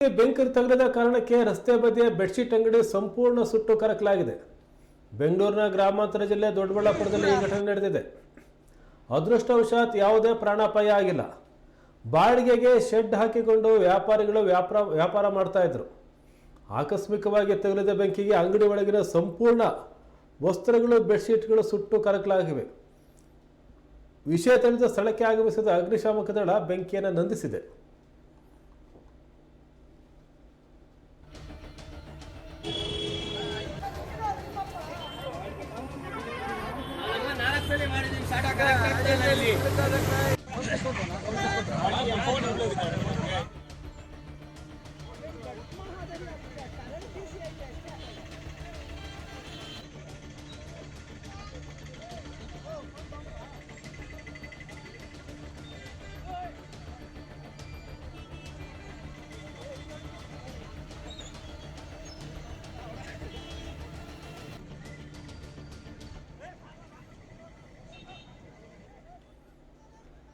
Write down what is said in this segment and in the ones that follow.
ಬೆಂಕಿ ತಗಲದ ಕಾರಣಕ್ಕೆ ರಸ್ತೆ ಬದಿಯ ಬೆಡ್ಶೀಟ್ ಅಂಗಡಿ ಸಂಪೂರ್ಣ ಸುಟ್ಟು ಕರಕಲಾಗಿದೆ ಬೆಂಗಳೂರಿನ ಗ್ರಾಮಾಂತರ ಜಿಲ್ಲೆ ದೊಡ್ಡಬಳ್ಳಾಪುರದಲ್ಲಿ ಈ ಘಟನೆ ನಡೆದಿದೆ. ಅದೃಷ್ಟವಶಾತ್ ಯಾವುದೇ ಪ್ರಾಣಾಪಾಯ ಆಗಿಲ್ಲ. ಬಾಡಿಗೆಗೆ ಶೆಡ್ ಹಾಕಿಕೊಂಡು ವ್ಯಾಪಾರಿಗಳು ವ್ಯಾಪಾರ ವ್ಯಾಪಾರ ಮಾಡ್ತಾ ಇದ್ರು. ಆಕಸ್ಮಿಕವಾಗಿ ತಗಲಿದ ಬೆಂಕಿಗೆ ಅಂಗಡಿ ಒಳಗಿನ ಸಂಪೂರ್ಣ ವಸ್ತ್ರಗಳು, ಬೆಡ್ಶೀಟ್ಗಳು ಸುಟ್ಟು ಕರಕಲಾಗಿವೆ ವಿಷಯ ತಿಳಿದ ಸ್ಥಳಕ್ಕೆ ಆಗಮಿಸಿದ ಅಗ್ನಿಶಾಮಕ ದಳ ಬೆಂಕಿಯನ್ನು ನಂದಿಸಿದೆ. ಮಾಡಿದೀವಿ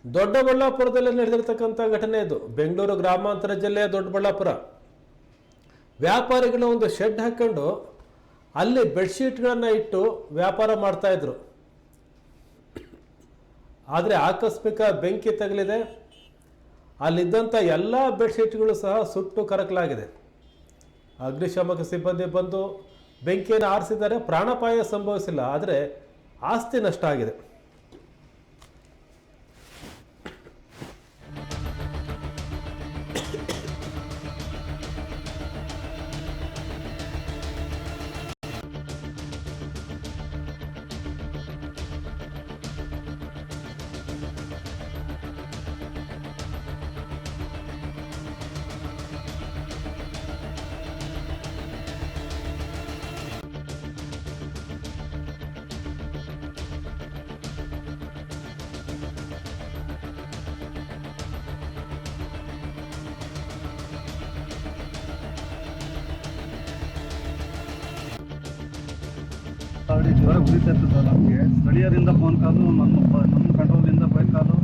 ದೊಡ್ಡಬಳ್ಳಾಪುರದಲ್ಲಿ ನಡೆದಿರ್ತಕ್ಕಂಥ ಘಟನೆ ಇದು. ಬೆಂಗಳೂರು ಗ್ರಾಮಾಂತರ ಜಿಲ್ಲೆಯ ದೊಡ್ಡಬಳ್ಳಾಪುರ. ವ್ಯಾಪಾರಿಗಳ ಒಂದು ಶೆಡ್ ಹಾಕ್ಕೊಂಡು ಅಲ್ಲಿ ಬೆಡ್ಶೀಟ್ಗಳನ್ನು ಇಟ್ಟು ವ್ಯಾಪಾರ ಮಾಡ್ತಾಯಿದ್ರು ಆದರೆ ಆಕಸ್ಮಿಕ ಬೆಂಕಿ ತಗಲಿದೆ. ಅಲ್ಲಿದ್ದಂಥ ಎಲ್ಲ ಬೆಡ್ಶೀಟ್ಗಳು ಸಹ ಸುಟ್ಟು ಕರಕಲಾಗಿದೆ. ಅಗ್ನಿಶಾಮಕ ಸಿಬ್ಬಂದಿ ಬಂದು ಬೆಂಕಿಯನ್ನು ಆರಿಸಿದ್ದಾರೆ. ಪ್ರಾಣಪಾಯ ಸಂಭವಿಸಿಲ್ಲ. ಆದರೆ ಆಸ್ತಿ ನಷ್ಟ ಆಗಿದೆ. ಆಲ್ರೆಡಿ ಜ್ವರ ಇತ್ತು ನಮಗೆ. ಸ್ಥಳೀಯರಿಂದ ಫೋನ್ ಕಾಲು ನಮ್ಮ ನಮ್ಮ ಕಂಟ್ರೋಲಿಂದ ಬೈಕ್ ಕಾಲು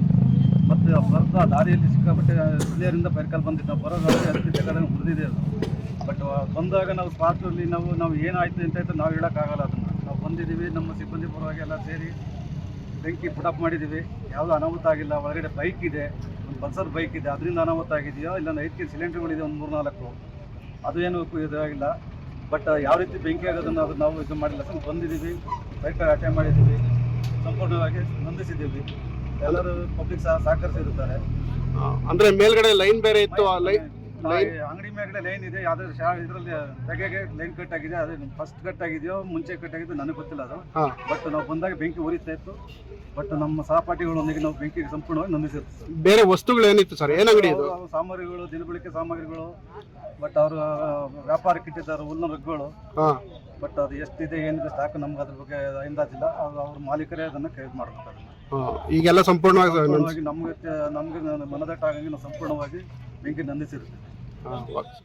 ಮತ್ತು ಬರ್ತಾ ದಾರಿಯಲ್ಲಿ ಸಿಕ್ಕಾಪಟ್ಟೆ ಸ್ಥಳೀಯರಿಂದ ಬೈಕ್ ಕಾಲು ಬಂದಿದ್ದು ಬರೋದಾದ್ರೆ ಅದಕ್ಕೆ ಬೇಕಾದಂಗೆ ಉಳಿದಿದೆ ಅದು. ಬಟ್ ಬಂದಾಗ ನಾವು ಸ್ಪಾಟಲ್ಲಿ ನಾವು ನಾವು ಏನಾಯ್ತು ಅಂತ ಆಯಿತು ನಾವು ಹೇಳೋಕ್ಕಾಗಲ್ಲ ಅದನ್ನು. ನಾವು ಬಂದಿದ್ದೀವಿ, ನಮ್ಮ ಸಿಬ್ಬಂದಿ ಪರವಾಗಿ ಎಲ್ಲ ಸೇರಿ ಬೆಂಕಿ ಪುಟಪ್ ಮಾಡಿದ್ದೀವಿ. ಯಾವುದೂ ಅನಾಹುತ ಆಗಿಲ್ಲ ಒಳಗಡೆ ಬೈಕ್ ಇದೆ. ಒಂದು ಪಲ್ಸರ್ ಬೈಕ್ ಇದೆ. ಅದರಿಂದ ಅನಾಹುತ ಆಗಿದೆಯೋ? ಇಲ್ಲ ಐದು ಕೆ ಸಿಲಿಂಡರ್ಗಳಿದೆ ಒಂದು ಮೂರು ನಾಲ್ಕು ಅದು ಏನು ಇದಾಗಿಲ್ಲ ಬಟ್ ಯಾವ ರೀತಿ ಬೆಂಕಿ ಆಗೋದನ್ನು ಅದು ನಾವು ಇದು ಮಾಡಿಲ್ಲ ಸರ್ ಬಂದಿದ್ದೀವಿ. ಬೈಕ್ ಅಟೆಂಡ್ ಮಾಡಿದ್ದೀವಿ. ಸಂಪೂರ್ಣವಾಗಿ ಸ್ಪಂದಿಸಿದ್ದೀವಿ ಎಲ್ಲರೂ ಪಬ್ಲಿಕ್ ಸಹ ಸಹಕರಿಸಿರುತ್ತಾರೆ. ಅಂದ್ರೆ ಮೇಲ್ಗಡೆ ಲೈನ್ ಬೇರೆ ಇತ್ತು ಆ ಲೈನ್ ಅಂಗಡಿ ಮೇಲ್ಗಡೆ ಲೈನ್ ಇದೆ. ಯಾವ್ದು ಇದರಲ್ಲಿ ತೆಗೆಗೆ ಲೈನ್ ಕಟ್ ಆಗಿದೆ. ಅದು ಫಸ್ಟ್ ಕಟ್ ಆಗಿದೆಯೋ ಮುಂಚೆ ಕಟ್ ಆಗಿದ್ದು ನನಗೆ ಗೊತ್ತಿಲ್ಲ ಅದು. ಬಟ್ ನಾವು ಬಂದಾಗ ಬೆಂಕಿ ಉರಿತಾ ಇತ್ತು. ಬಟ್ ನಮ್ಮ ಸಹಪಾಠಿಗಳೊಂದಿಗೆ ನಾವು ಬೆಂಕಿಗೆ ಸಂಪೂರ್ಣವಾಗಿ ನಂದಿಸಿತ್ತು ಬೇರೆ ವಸ್ತುಗಳು ಏನಿತ್ತು ಸರ್? ಏನ್ ಅಂಗಡಿ ಇದು? ಸಾಮಗ್ರಿಗಳು ದಿನಬಳಿಕೆ ಸಾಮಗ್ರಿಗಳು ಬಟ್ ಅವರು ವ್ಯಾಪಾರಕ್ಕೆ ಇಟ್ಟಿದ್ದಾರೆ ಹುಲ್ಲಿನ ರಗ್ಗಳು ಬಟ್ ಅದು ಎಷ್ಟಿದೆ ಏನಿದೆ ಸ್ಟಾಕ್ ನಮ್ಗೆ ಅದ್ರ ಬಗ್ಗೆ ಅಂದಾಜಿಲ್ಲ. ಅದು ಅವ್ರ ಮಾಲೀಕರೇ ಅದನ್ನ ಕೈ ಮಾಡ್ತಾರೆ ಹಾ. ಈಗೆಲ್ಲ ಸಂಪೂರ್ಣವಾಗಿ ನಮ್ಗೆ ನಮ್ಗೆ ಮನದಟ್ಟಾಗಿ ಮನದಟ್ಟಾಗಂಗೆ ನಾವು ಸಂಪೂರ್ಣವಾಗಿ ಬೆಂಕಿ ನಂದಿಸಿರ್ತೀವಿ ಹಾ, ಓಕೆ.